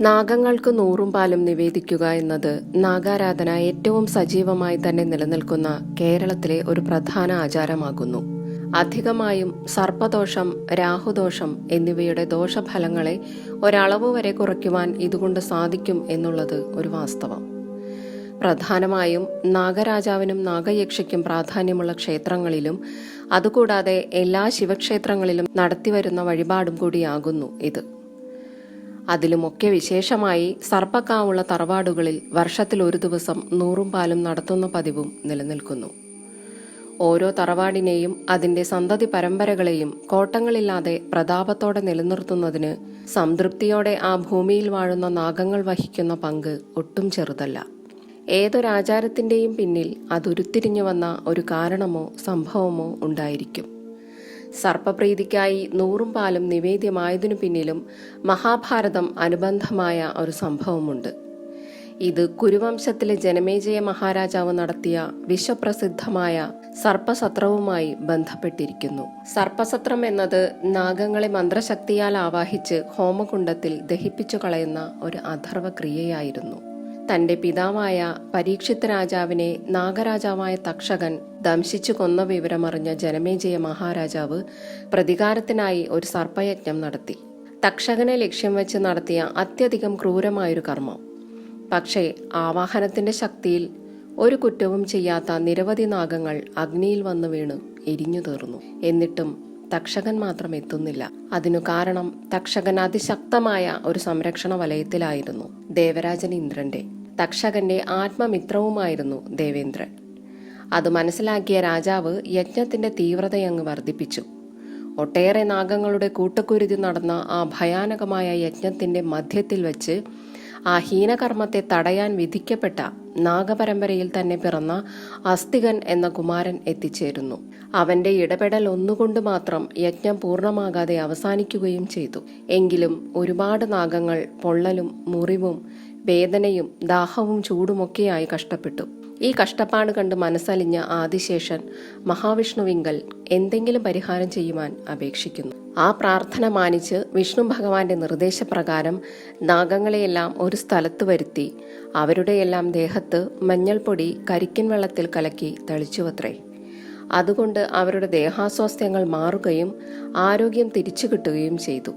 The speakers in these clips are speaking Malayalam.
നാഗങ്ങൾക്ക് നൂറും പാലും നിവേദിക്കുക എന്നത് നാഗാരാധന ഏറ്റവും സജീവമായി തന്നെ നിലനിൽക്കുന്ന കേരളത്തിലെ ഒരു പ്രധാന ആചാരമാകുന്നു. അധികമായും സർപ്പദോഷം രാഹുദോഷം എന്നിവയുടെ ദോഷഫലങ്ങളെ ഒരളവ് വരെ കുറയ്ക്കുവാൻ ഇതുകൊണ്ട് സാധിക്കും എന്നുള്ളത് ഒരു വാസ്തവം. പ്രധാനമായും നാഗരാജാവിനും നാഗയക്ഷയ്ക്കും പ്രാധാന്യമുള്ള ക്ഷേത്രങ്ങളിലും അതുകൂടാതെ എല്ലാ ശിവക്ഷേത്രങ്ങളിലും നടത്തിവരുന്ന വഴിപാടും കൂടിയാകുന്നു ഇത്. അതിലുമൊക്കെ വിശേഷമായി സർപ്പക്കാവുള്ള തറവാടുകളിൽ വർഷത്തിൽ ഒരു ദിവസം നൂറും പാലും നടത്തുന്ന പതിവും നിലനിൽക്കുന്നു. ഓരോ തറവാടിനെയും അതിന്റെ സന്തതി പരമ്പരകളെയും കോട്ടങ്ങളില്ലാതെ പ്രതാപത്തോടെ നിലനിർത്തുന്നതിന് സംതൃപ്തിയോടെ ആ ഭൂമിയിൽ വാഴുന്ന നാഗങ്ങൾ വഹിക്കുന്ന പങ്ക് ഒട്ടും ചെറുതല്ല. ഏതൊരാചാരത്തിന്റെയും പിന്നിൽ അതുരുത്തിരിഞ്ഞു വന്ന ഒരു കാരണമോ സംഭവമോ ഉണ്ടായിരിക്കും. സർപ്പപ്രീതിക്കായി നൂറും പാലും നിവേദ്യമായതിനു പിന്നിലും മഹാഭാരതം അനുബന്ധമായ ഒരു സംഭവമുണ്ട്. ഇത് കുരുവംശത്തിലെ ജനമേജയ മഹാരാജാവ് നടത്തിയ വിശ്വപ്രസിദ്ധമായ സർപ്പസത്രവുമായി ബന്ധപ്പെട്ടിരിക്കുന്നു. സർപ്പസത്രം എന്നത് നാഗങ്ങളെ മന്ത്രശക്തിയാൽ ആവാഹിച്ച് ഹോമകുണ്ടത്തിൽ ദഹിപ്പിച്ചു കളയുന്ന ഒരു അഥർവ ക്രിയയായിരുന്നു തന്റെ പിതാവായ പരീക്ഷിത് രാജാവിനെ നാഗരാജാവായ തക്ഷകൻ ദംശിച്ചു കൊന്ന വിവരമറിഞ്ഞ ജനമേജയ മഹാരാജാവ് പ്രതികാരത്തിനായി ഒരു സർപ്പയജ്ഞം നടത്തി. തക്ഷകനെ ലക്ഷ്യം വെച്ച് നടത്തിയ അത്യധികം ക്രൂരമായൊരു കർമ്മം. പക്ഷേ ആവാഹനത്തിന്റെ ശക്തിയിൽ ഒരു കുറ്റവും ചെയ്യാത്ത നിരവധി നാഗങ്ങൾ അഗ്നിയിൽ വന്നു വീണു എരിഞ്ഞു തീർന്നു എന്നിട്ടും തക്ഷകൻ മാത്രം എത്തുന്നില്ല. അതിനു കാരണം തക്ഷകൻ അതിശക്തമായ ഒരു സംരക്ഷണ വലയത്തിലായിരുന്നു ദേവരാജൻ ഇന്ദ്രന്റെ. തക്ഷകന്റെ ആത്മമിത്രവുമായിരുന്നു ദേവേന്ദ്രൻ. അത് മനസ്സിലാക്കിയ രാജാവ് യജ്ഞത്തിന്റെ തീവ്രതയങ്ങ് വർദ്ധിപ്പിച്ചു. ഒട്ടേറെ നാഗങ്ങളുടെ കൂട്ടക്കുരുതി നടന്ന ആ ഭയാനകമായ യജ്ഞത്തിന്റെ മധ്യത്തിൽ വെച്ച് ആ ഹീനകർമ്മത്തെ തടയാൻ വിധിക്കപ്പെട്ട നാഗപരമ്പരയിൽ തന്നെ പിറന്ന അസ്തികൻ എന്ന കുമാരൻ എത്തിച്ചേരുന്നു. അവന്റെ ഇടപെടൽ ഒന്നുകൊണ്ട് മാത്രം യജ്ഞം പൂർണമാകാതെ അവസാനിക്കുകയും ചെയ്തു. എങ്കിലും ഒരുപാട് നാഗങ്ങൾ പൊള്ളലും മുറിവും വേദനയും ദാഹവും ചൂടുമൊക്കെയായി കഷ്ടപ്പെട്ടു. ഈ കഷ്ടപ്പാട് കണ്ട് മനസ്സലിഞ്ഞ ആദിശേഷൻ മഹാവിഷ്ണുവിങ്കൽ എന്തെങ്കിലും പരിഹാരം ചെയ്യുവാൻ അപേക്ഷിക്കുന്നു. ആ പ്രാർത്ഥന മാനിച്ച് വിഷ്ണു ഭഗവാന്റെ നിർദ്ദേശപ്രകാരം നാഗങ്ങളെയെല്ലാം ഒരു സ്ഥലത്ത് വരുത്തി അവരുടെയെല്ലാം ദേഹത്ത് മഞ്ഞൾപ്പൊടി കരിക്കിൻ വെള്ളത്തിൽ കലക്കി തളിച്ചുവത്രേ. അതുകൊണ്ട് അവരുടെ ദേഹാസ്വാസ്ഥ്യങ്ങൾ മാറുകയും ആരോഗ്യം തിരിച്ചു കിട്ടുകയും ചെയ്തു.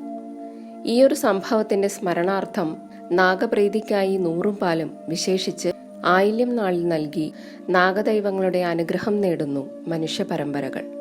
ഈയൊരു സംഭവത്തിന്റെ സ്മരണാർത്ഥം നാഗപ്രീതിക്കായി നൂറും പാലും വിശേഷിച്ച് ആയില്യം നാളിൽ നൽകി നാഗദൈവങ്ങളുടെ അനുഗ്രഹം നേടുന്നു മനുഷ്യ പരമ്പരകൾ